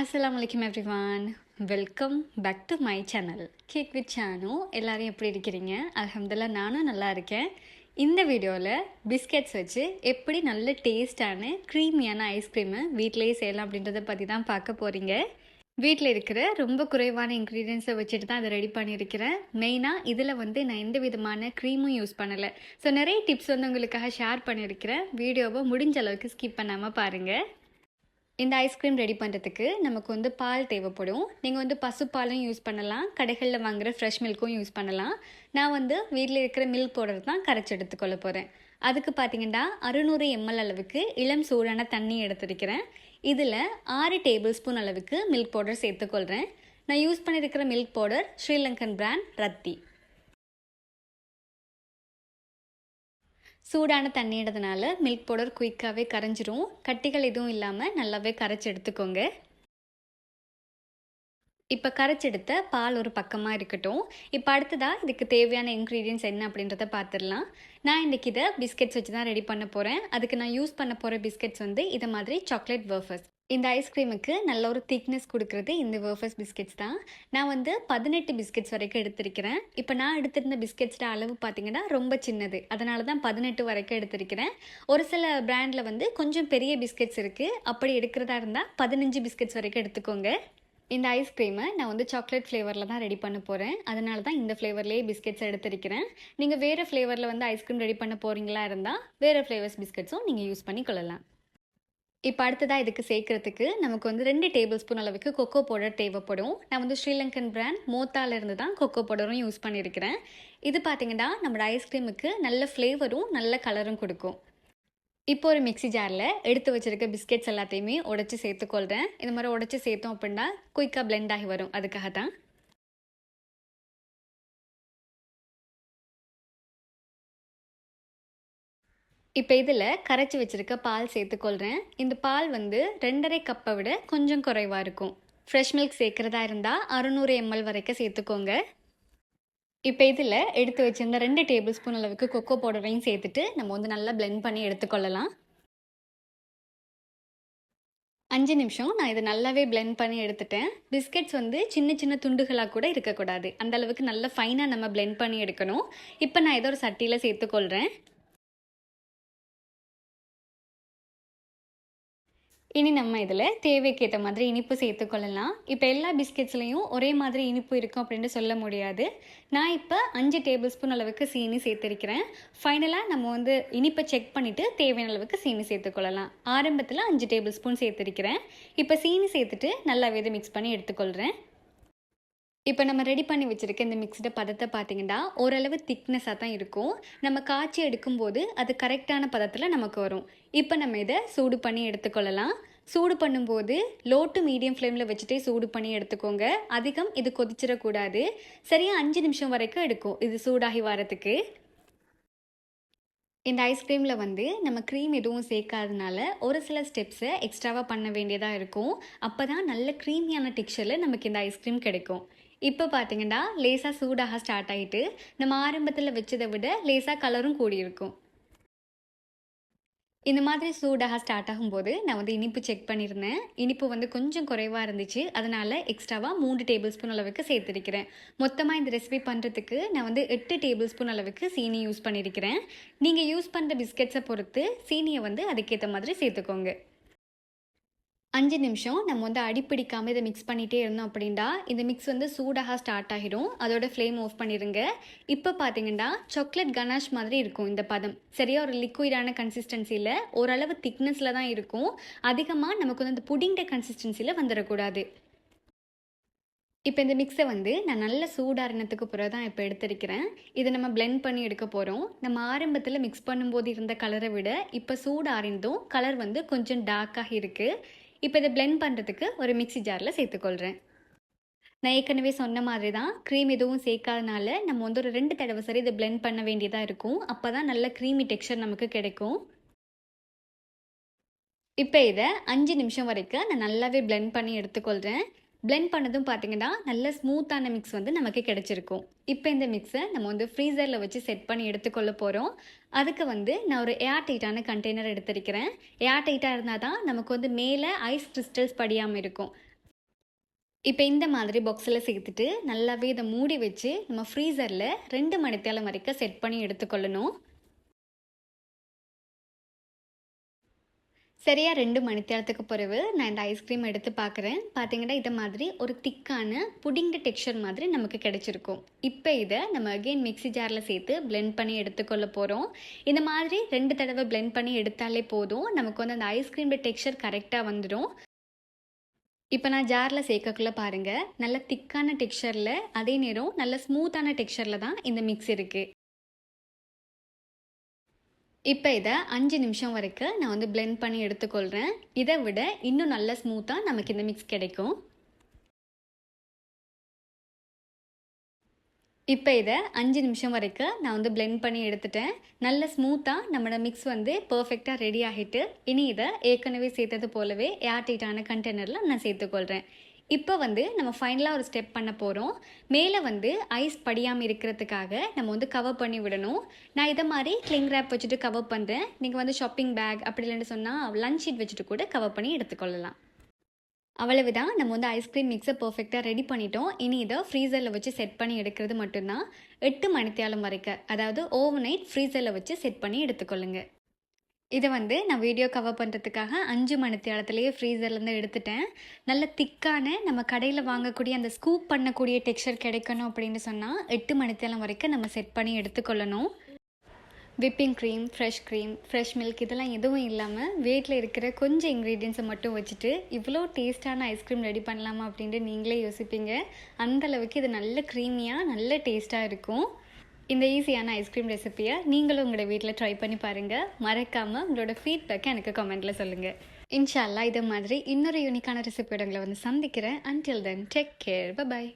அஸ்ஸலாமுளிக்கம் everyone welcome back to my channel cake with Sanu எல்லோரும் எப்படி இருக்கிறீங்க? அலமதுல்லா நானும் நல்லா இருக்கேன். இந்த வீடியோவில் பிஸ்கெட்ஸ் வச்சு எப்படி நல்ல டேஸ்டான க்ரீமியான ஐஸ்கிரீமை வீட்டிலேயே செய்யலாம் அப்படின்றத பற்றி தான் பார்க்க போகிறீங்க வீட்டில் இருக்கிற ரொம்ப குறைவான இன்க்ரீடியன்ஸை வச்சுட்டு தான் அதை ரெடி பண்ணியிருக்கிறேன். மெயினாக இதில் வந்து நான் எந்த விதமான க்ரீமும் யூஸ் பண்ணலை. ஸோ நிறைய டிப்ஸ் வந்து உங்களுக்காக ஷேர் பண்ணியிருக்கிறேன். வீடியோவை முடிஞ்ச அளவுக்கு ஸ்கிப் பண்ணாமல் பாருங்கள் இந்த ஐஸ்கிரீம் ரெடி பண்ணுறதுக்கு நமக்கு வந்து பால் தேவைப்படும். நீங்கள் வந்து பசுப்பாலும் யூஸ் பண்ணலாம். கடைகளில் வாங்குகிற ஃப்ரெஷ் மில்க்கும் யூஸ் பண்ணலாம். நான் வந்து வீட்டில் இருக்கிற மில்க் பவுடர் தான் கரைச்சி எடுத்துக்கொள்ள போகிறேன் அதுக்கு பார்த்தீங்கன்னா அறுநூறு எம்எல் அளவுக்கு இளம் சூடான தண்ணி எடுத்திருக்கிறேன். இதில் ஆறு டேபிள் ஸ்பூன் அளவுக்கு மில்க் பவுடர் சேர்த்துக்கொள்கிறேன் நான் யூஸ் பண்ணியிருக்கிற milk powder Sri Lankan brand Raththi. சூடான தண்ணியிடதுனால மில்க் பவுடர் குயிக்காகவே கரைஞ்சிரும். கட்டிகள் எதுவும் இல்லாமல் நல்லாவே கரைச்சி எடுத்துக்கோங்க. இப்போ கரைச்செடுத்த பால் ஒரு பக்கமாக இருக்கட்டும். இப்போ அடுத்ததாக இதுக்கு தேவையான இன்க்ரீடியன்ஸ் என்ன அப்படின்றத பார்த்துடலாம் நான் இன்றைக்கி இதை பிஸ்கெட்ஸ் வச்சு தான் ரெடி பண்ண போகிறேன் அதுக்கு நான் யூஸ் பண்ண போகிற பிஸ்கெட்ஸ் வந்து இதை மாதிரி சாக்லேட் வேர்ஃபர்ஸ் இந்த ஐஸ்கிரீமுக்கு நல்ல ஒரு திக்னஸ் கொடுக்குறது இந்த வேர்ஃபர்ஸ் பிஸ்கெட்ஸ் தான். நான் வந்து பதினெட்டு பிஸ்கெட்ஸ் வரைக்கும் எடுத்திருக்கிறேன். இப்போ நான் எடுத்திருந்த பிஸ்கெட்ஸோட அளவு பார்த்தீங்கன்னா ரொம்ப சின்னது. அதனால தான் பதினெட்டு வரைக்கும் எடுத்திருக்கிறேன். ஒரு சில பிராண்டில் வந்து கொஞ்சம் பெரிய பிஸ்கெட்ஸ் இருக்குது அப்படி எடுக்கிறதா இருந்தால் பதினஞ்சு பிஸ்கெட்ஸ் வரைக்கும் எடுத்துக்கோங்க. இந்த ஐஸ்கிரீமை நான் வந்து சாக்லேட் ஃப்ளேவரில் தான் ரெடி பண்ண போகிறேன் அதனால தான் இந்த ஃப்ளேவர்லேயே பிஸ்கெட்ஸ் எடுத்திருக்கிறேன். நீங்கள் வேறு ஃப்ளேவரில் வந்து ஐஸ்கிரீம் ரெடி பண்ண போகிறீங்களா இருந்தால் வேறு ஃப்ளேவர்ஸ் பிஸ்கெட்ஸும் நீங்கள் யூஸ் பண்ணி கொள்ளலாம். இப்போ அடுத்ததாக இதுக்கு சேர்க்குறதுக்கு நமக்கு வந்து ரெண்டு டேபிள் ஸ்பூன் அளவுக்கு கொக்கோ பவுடர் தேவைப்படும். நான் வந்து ஸ்ரீலங்கன் பிராண்ட் மோத்தாலேருந்து தான் கொக்கோ பவுடரும் யூஸ் பண்ணியிருக்கிறேன் இது பார்த்தீங்கன்னா நம்மளோட ஐஸ்கிரீமுக்கு நல்ல ஃப்ளேவரும் நல்ல கலரும் கொடுக்கும். இப்போ ஒரு மிக்ஸி ஜாரில் எடுத்து வச்சிருக்க பிஸ்கெட்ஸ் எல்லாத்தையுமே உடச்சி சேர்த்துக்கொள்கிறேன் இந்த மாதிரி உடச்சி சேர்த்தோம் அப்படின்னா குயிக்காக பிளெண்ட் ஆகி வரும். அதுக்காக தான் இப்போ இதில் கரைச்சி வச்சுருக்க பால் சேர்த்துக்கொள்கிறேன் இந்த பால் வந்து ரெண்டரை கப்பை விட கொஞ்சம் குறைவாக இருக்கும். ஃப்ரெஷ் மில்க் சேர்க்குறதா இருந்தால் அறுநூறு எம்எல் வரைக்கும் சேர்த்துக்கோங்க. இப்போ இதில் எடுத்து வச்சிருந்த ரெண்டு டேபிள் ஸ்பூன் அளவுக்கு கொக்கோ பவுடரையும் சேர்த்துட்டு நம்ம வந்து நல்லா பிளெண்ட் பண்ணி எடுத்துக்கொள்ளலாம். அஞ்சு நிமிஷம் நான் இதை நல்லாவே பிளெண்ட் பண்ணி எடுத்துட்டேன். பிஸ்கெட்ஸ் வந்து சின்ன சின்ன துண்டுகளாக கூட இருக்கக்கூடாது. அந்த அளவுக்கு நல்லா ஃபைனாக நம்ம பிளெண்ட் பண்ணி எடுக்கணும். இப்போ நான் ஏதோ ஒரு சட்டியில் சேர்த்துக்கொள்கிறேன் இனி நம்ம இதில் தேவைக்கேற்ற மாதிரி இனிப்பு சேர்த்துக்கொள்ளலாம் இப்போ எல்லா பிஸ்கெட்ஸ்லேயும் ஒரே மாதிரி இனிப்பு இருக்கும் அப்படின்னு சொல்ல முடியாது. நான் இப்போ அஞ்சு டேபிள் ஸ்பூன் அளவுக்கு சீனி சேர்த்துருக்கிறேன். ஃபைனலாக நம்ம வந்து இனிப்பை செக் பண்ணிவிட்டு தேவையான அளவுக்கு சீனி சேர்த்துக்கொள்ளலாம் ஆரம்பத்தில் அஞ்சு டேபிள் ஸ்பூன் சேர்த்துருக்கிறேன். இப்போ சீனி சேர்த்துட்டு நல்லாவே இதை மிக்ஸ் பண்ணி எடுத்துக்கொள்கிறேன் இப்போ நம்ம ரெடி பண்ணி வச்சுருக்க இந்த மிக்ஸ்டு பதத்தை பார்த்தீங்கன்னா ஓரளவு திக்னஸாக தான் இருக்கும். நம்ம காய்ச்சி எடுக்கும்போது அது கரெக்டான பதத்தில் நமக்கு வரும். இப்போ நம்ம இதை சூடு பண்ணி எடுத்துக்கொள்ளலாம். சூடு பண்ணும்போது லோ டு மீடியம் ஃப்ளேமில் வச்சுட்டே சூடு பண்ணி எடுத்துக்கோங்க. அதிகம் இது கொதிச்சிடக்கூடாது. சரியாக அஞ்சு நிமிஷம் வரைக்கும் எடுக்கும் இது சூடாகி வரத்துக்கு. இந்த ஐஸ்கிரீமில் வந்து நம்ம க்ரீம் எதுவும் சேர்க்காதனால ஒரு சில ஸ்டெப்ஸை எக்ஸ்ட்ராவாக பண்ண வேண்டியதாக இருக்கும். அப்போ தான் நல்ல க்ரீமியான டெக்ஸ்சரில் நமக்கு இந்த ஐஸ்கிரீம் கிடைக்கும். இப்போ பார்த்தீங்கன்னா லேசாக சூடாக ஸ்டார்ட் ஆகிட்டு நம்ம ஆரம்பத்தில் வச்சதை விட லேசாக கலரும் கூடியிருக்கும் இந்த மாதிரி சூடாக ஸ்டார்ட் ஆகும்போது நான் வந்து இனிப்பு செக் பண்ணியிருந்தேன் இனிப்பு வந்து கொஞ்சம் குறைவாக இருந்துச்சு. அதனால் எக்ஸ்ட்ராவாக மூன்று டேபிள் ஸ்பூன் அளவுக்கு சேர்த்துருக்கிறேன். மொத்தமாக இந்த ரெசிபி பண்ணுறதுக்கு நான் வந்து எட்டு டேபிள் ஸ்பூன் அளவுக்கு சீனி யூஸ் பண்ணியிருக்கிறேன் நீங்கள் யூஸ் பண்ணுற பிஸ்கெட்ஸை பொறுத்து சீனியை வந்து அதுக்கேற்ற மாதிரி சேர்த்துக்கோங்க. அஞ்சு நிமிஷம் நம்ம வந்து அடிப்பிடிக்காமல் இதை மிக்ஸ் பண்ணிகிட்டே இருந்தோம் அப்படின்னா இந்த மிக்ஸ் வந்து சூடாக ஸ்டார்ட் ஆகிடும். அதோட ஃப்ளேம் ஆஃப் பண்ணிடுங்க இப்போ பார்த்தீங்கன்னா சாக்லேட் கனாஷ் மாதிரி இருக்கும் இந்த பதம். சரியாக ஒரு லிக்விடான கன்சிஸ்டன்சியில் ஓரளவு திக்னஸில் தான் இருக்கும். அதிகமாக நமக்கு வந்து இந்த புடிங்கிற கன்சிஸ்டன்சியில் வந்துடக்கூடாது இப்போ இந்த மிக்ஸை வந்து நான் நல்ல சூடாரணத்துக்கு பிறகு தான் இப்போ எடுத்திருக்கிறேன். இதை நம்ம பிளெண்ட் பண்ணி எடுக்க போகிறோம் நம்ம ஆரம்பத்தில் மிக்ஸ் பண்ணும்போது இருந்த கலரை விட இப்போ சூடாரிந்தும் கலர் வந்து கொஞ்சம் டார்க்காக இருக்குது இப்போ இதை பிளெண்ட் பண்ணுறதுக்கு ஒரு மிக்சி ஜாரில் சேர்த்துக்கொள்கிறேன் நான் ஏற்கனவே சொன்ன மாதிரி தான் க்ரீம் எதுவும் சேர்க்காதனால நம்ம வந்து ஒரு ரெண்டு தடவை சரி இதை பிளெண்ட் பண்ண வேண்டியதாக இருக்கும். அப்போ தான் நல்ல க்ரீமி டெக்ஸ்சர் நமக்கு கிடைக்கும். இப்போ இதை அஞ்சு நிமிஷம் வரைக்கும் நான் நல்லாவே பிளெண்ட் பண்ணி எடுத்துக்கொள்கிறேன் பிளெண்ட் பண்ணதும் பார்த்தீங்கன்னா நல்ல ஸ்மூத்தான மிக்ஸ் வந்து நமக்கு கிடச்சிருக்கும். இப்போ இந்த மிக்ஸை நம்ம வந்து ஃப்ரீசரில் வச்சு செட் பண்ணி எடுத்துக்கொள்ள போகிறோம் அதுக்கு வந்து நான் ஒரு ஏர் டைட்டான கண்டெய்னர் எடுத்திருக்கிறேன். ஏர் டைட்டாக இருந்தால் தான் நமக்கு வந்து மேலே ஐஸ் கிறிஸ்டல்ஸ் படியாமல் இருக்கும். இப்போ இந்த மாதிரி பாக்ஸில் சேர்த்துட்டு நல்லாவே இதை மூடி வச்சு நம்ம ஃப்ரீசரில் ரெண்டு மணித்தேலம் வரைக்கும் செட் பண்ணி எடுத்துக்கொள்ளணும். சரியாக ரெண்டு மணித்தேரத்துக்கு பிறகு நான் இந்த ஐஸ்கிரீம் எடுத்து பார்க்குறேன் பார்த்தீங்கன்னா இதை மாதிரி ஒரு திக்கான புடிங்க டெக்ஸ்சர் மாதிரி நமக்கு கிடைச்சிருக்கும். இப்போ இதை நம்ம அகெயின் மிக்ஸி ஜாரில் சேர்த்து பிளெண்ட் பண்ணி எடுத்துக்கொள்ள போகிறோம் இந்த மாதிரி ரெண்டு தடவை பிளெண்ட் பண்ணி எடுத்தாலே போதும். நமக்கு வந்து அந்த ஐஸ்கிரீமோட டெக்ஸ்சர் கரெக்டாக வந்துடும் இப்போ நான் ஜாரில் சேர்க்கக்குள்ள பாருங்கள் நல்ல திக்கான டெக்ஸ்சரில் அதே நேரம் நல்ல ஸ்மூத்தான டெக்ஸ்சரில் தான் இந்த மிக்ஸ் இருக்குது இப்போ இதை அஞ்சு நிமிஷம் வரைக்கும் நான் வந்து பிளெண்ட் பண்ணி எடுத்துக்கொள்கிறேன் இதை விட இன்னும் நல்ல ஸ்மூத்தாக நமக்கு இந்த மிக்ஸ் கிடைக்கும். இப்போ இதை அஞ்சு நிமிஷம் வரைக்கும் நான் வந்து பிளெண்ட் பண்ணி எடுத்துட்டேன். நல்ல ஸ்மூத்தாக நம்மளோட மிக்ஸ் வந்து பர்ஃபெக்டாக ரெடி ஆகிட்டு இனி இதை ஏற்கனவே சேர்த்தது போலவே ஏர்டைட்டான கண்டெய்னரில் நான் சேர்த்துக்கொள்கிறேன் இப்போ வந்து நம்ம ஃபைனலாக ஒரு ஸ்டெப் பண்ண போகிறோம் மேலே வந்து ஐஸ் படியாமல் இருக்கிறதுக்காக நம்ம வந்து கவர் பண்ணி விடணும். நான் இதை மாதிரி கிளிங் ரேப் வச்சுட்டு கவர் பண்ணுறேன் நீங்கள் வந்து ஷாப்பிங் பேக் அப்படி இல்லைன்னு சொன்னால் லஞ்ச் ஷீட் வச்சுட்டு கூட கவர் பண்ணி எடுத்துக்கொள்ளலாம். அவ்வளவுதான். நம்ம வந்து ஐஸ்கிரீம் மிக்ஸை பர்ஃபெக்டாக ரெடி பண்ணிட்டோம். இனி இதை ஃப்ரீசரில் வச்சு செட் பண்ணி எடுக்கிறது மட்டும்தான். எட்டு மணித்தியாலம் வரைக்கும். அதாவது ஓவர் நைட் ஃப்ரீசரில் வச்சு செட் பண்ணி எடுத்துக்கொள்ளுங்கள் இதை வந்து நான் வீடியோ கவர் பண்ணுறதுக்காக அஞ்சு மணி ஃப்ரீசர்லேருந்து எடுத்துட்டேன். நல்ல திக்கான நம்ம கடையில் வாங்கக்கூடிய அந்த ஸ்கூப் பண்ணக்கூடிய டெக்ஸ்சர் கிடைக்கணும் அப்படின்னு சொன்னால் எட்டு மணி வரைக்கும் நம்ம செட் பண்ணி எடுத்துக்கொள்ளணும். Whipping cream fresh cream fresh milk இதெல்லாம் எதுவும் இல்லாமல் வீட்டில் இருக்கிற கொஞ்சம் இன்க்ரீடியன்ஸை மட்டும் வச்சுட்டு இவ்வளோ டேஸ்ட்டான ஐஸ்கிரீம் ரெடி பண்ணலாமா அப்படின்ட்டு நீங்களே யோசிப்பீங்க. அந்தளவுக்கு இது நல்ல க்ரீமியாக நல்ல டேஸ்ட்டாக இருக்கும். இந்த ஈஸியான ஐஸ்கிரீம் ரெசிப்பியை நீங்களும் உங்களோட வீட்டில் ட்ரை பண்ணி பாருங்கள் மறக்காமல் உங்களோட ஃபீட்பேக்கை எனக்கு கமெண்ட்டில் சொல்லுங்கள் இன்ஷால்லா இது மாதிரி இன்னொரு யூனிக்கான ரெசிபியோட உங்களை வந்து சந்திக்கிறேன். Until then take care bye